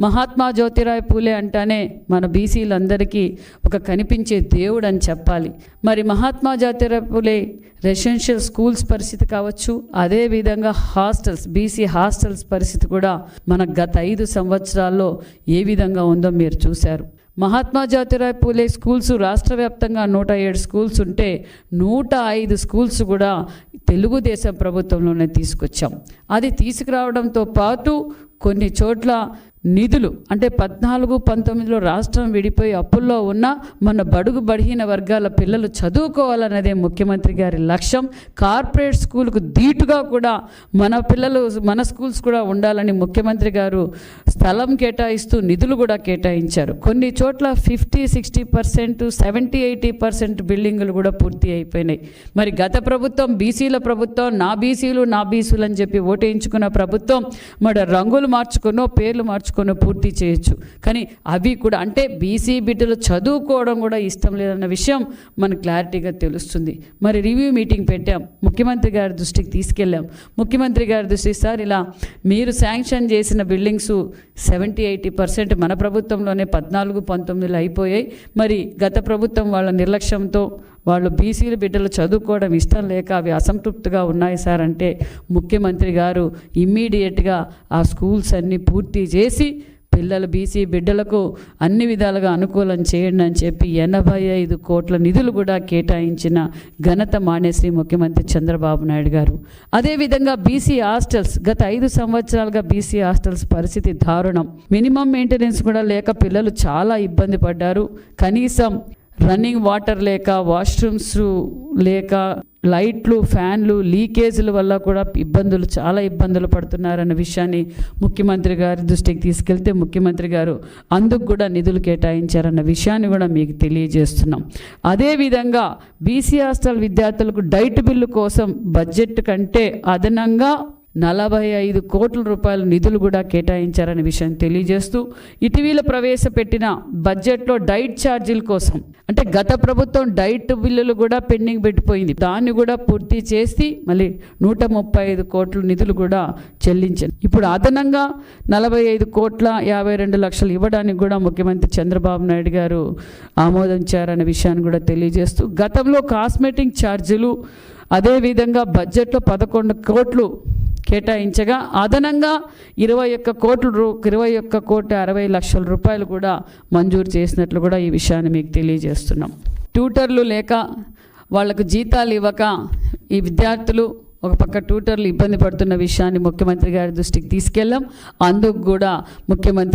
మహాత్మా జ్యోతిరాయ్ పూలే అంటానే మన బీసీలందరికీ ఒక కనిపించే దేవుడు అని చెప్పాలి. మరి మహాత్మా జ్యోతిరాయ్ పూలే రెసిడెన్షియల్ స్కూల్స్ పరిస్థితి కావచ్చు అదేవిధంగా హాస్టల్స్ బీసీ హాస్టల్స్ పరిస్థితి కూడా మన గత ఐదు సంవత్సరాల్లో ఏ విధంగా ఉందో మీరు చూశారు. మహాత్మా జ్యోతిరాయ్ పూలే స్కూల్స్ రాష్ట్ర వ్యాప్తంగా నూట ఏడు స్కూల్స్ ఉంటే నూట ఐదు స్కూల్స్ కూడా తెలుగుదేశం ప్రభుత్వంలోనే తీసుకొచ్చాం. అది తీసుకురావడంతో పాటు కొన్ని చోట్ల నిధులు అంటే పద్నాలుగు పంతొమ్మిదిలో రాష్ట్రం విడిపోయి అప్పుల్లో ఉన్న మన బడుగు బడిహీన వర్గాల పిల్లలు చదువుకోవాలన్నదే ముఖ్యమంత్రి గారి లక్ష్యం. కార్పొరేట్ స్కూల్కు ధీటుగా కూడా మన పిల్లలు మన స్కూల్స్ కూడా ఉండాలని ముఖ్యమంత్రి గారు స్థలం కేటాయిస్తూ నిధులు కూడా కేటాయించారు. కొన్ని చోట్ల fifty sixty percent seventy eighty percent బిల్డింగులు కూడా పూర్తి అయిపోయినాయి. మరి గత ప్రభుత్వం బీసీల ప్రభుత్వం నా బీసీలు నా బీసీలు అని చెప్పి ఓటేయించుకున్న ప్రభుత్వం మరి రంగులు మార్చుకునో పేర్లు మార్చుకునో పూర్తి చేయొచ్చు. కానీ అవి కూడా అంటే బీసీ బిడ్డలు చదువుకోవడం కూడా ఇష్టం లేదన్న విషయం మనకు క్లారిటీగా తెలుస్తుంది. మరి రివ్యూ మీటింగ్ పెట్టాం. ముఖ్యమంత్రి గారి దృష్టికి తీసుకెళ్ళాం. ముఖ్యమంత్రి గారి దృష్టికి సార్ ఇలా మీరు శాంక్షన్ చేసిన బిల్డింగ్స్ సెవెంటీ ఎయిటీ పర్సెంట్ మన ప్రభుత్వంలోనే పద్నాలుగు పంతొమ్మిదిలో అయిపోయాయి. మరి గత ప్రభుత్వం వాళ్ళ నిర్లక్ష్యంతో వాళ్ళు బీసీలు బిడ్డలు చదువుకోవడం ఇష్టం లేక అవి అసంతృప్తిగా ఉన్నాయి సార్ అంటే ముఖ్యమంత్రి గారు ఇమ్మీడియట్గా ఆ స్కూల్స్ అన్నీ పూర్తి చేసి పిల్లలు బీసీ బిడ్డలకు అన్ని విధాలుగా అనుకూలం చేయండి అని చెప్పి ఎనభై ఐదు కోట్ల నిధులు కూడా కేటాయించిన ఘనత మానేశ్రీ ముఖ్యమంత్రి చంద్రబాబు నాయుడు గారు. అదేవిధంగా బీసీ హాస్టల్స్ గత ఐదు సంవత్సరాలుగా బీసీ హాస్టల్స్ పరిస్థితి దారుణం. మినిమం మెయింటెనెన్స్ కూడా లేక పిల్లలు చాలా ఇబ్బంది పడ్డారు. కనీసం రన్నింగ్ వాటర్ లేక వాష్రూమ్స్ లేక లైట్లు ఫ్యాన్లు లీకేజీల వల్ల కూడా ఇబ్బందులు చాలా ఇబ్బందులు పడుతున్నారన్న విషయాన్ని ముఖ్యమంత్రి గారి దృష్టికి తీసుకెళ్తే ముఖ్యమంత్రి గారు అందుకు కూడా నిధులు కేటాయించారన్న విషయాన్ని కూడా మీకు తెలియజేస్తున్నాం. అదేవిధంగా బీసీ హాస్టల్ విద్యార్థులకు డైట్ బిల్లు కోసం బడ్జెట్ కంటే అదనంగా నలభై ఐదు కోట్ల రూపాయల నిధులు కూడా కేటాయించారనే విషయం తెలియజేస్తూ ఇటీవల ప్రవేశపెట్టిన బడ్జెట్లో డైట్ ఛార్జీల కోసం. అంటే గత ప్రభుత్వం డైట్ బిల్లులు కూడా పెండింగ్ పెట్టిపోయింది. దాన్ని కూడా పూర్తి చేసి మళ్ళీ నూట ముప్పై ఐదు కోట్ల నిధులు కూడా చెల్లించారు. ఇప్పుడు అదనంగా నలభై ఐదు కోట్ల యాభై రెండు లక్షలు ఇవ్వడానికి కూడా ముఖ్యమంత్రి చంద్రబాబు నాయుడు గారు ఆమోదించారనే విషయాన్ని కూడా తెలియజేస్తూ గతంలో కాస్మెటిక్ ఛార్జీలు అదేవిధంగా బడ్జెట్లో పదకొండు కోట్లు కేటాయించగా అదనంగా ఇరవై ఒక్క కోట్ల రూ ఇరవై ఒక్క కోటి అరవై లక్షల రూపాయలు కూడా మంజూరు చేసినట్లు కూడా ఈ విషయాన్ని మీకు తెలియజేస్తున్నాం. ట్యూటర్లు లేక వాళ్ళకు జీతాలు ఇవ్వక ఈ విద్యార్థులు ఒక పక్క ట్యూటర్లు ఇబ్బంది పడుతున్న విషయాన్ని ముఖ్యమంత్రి గారి దృష్టికి తీసుకెళ్ళాం. అందుకు కూడా ముఖ్యమంత్రి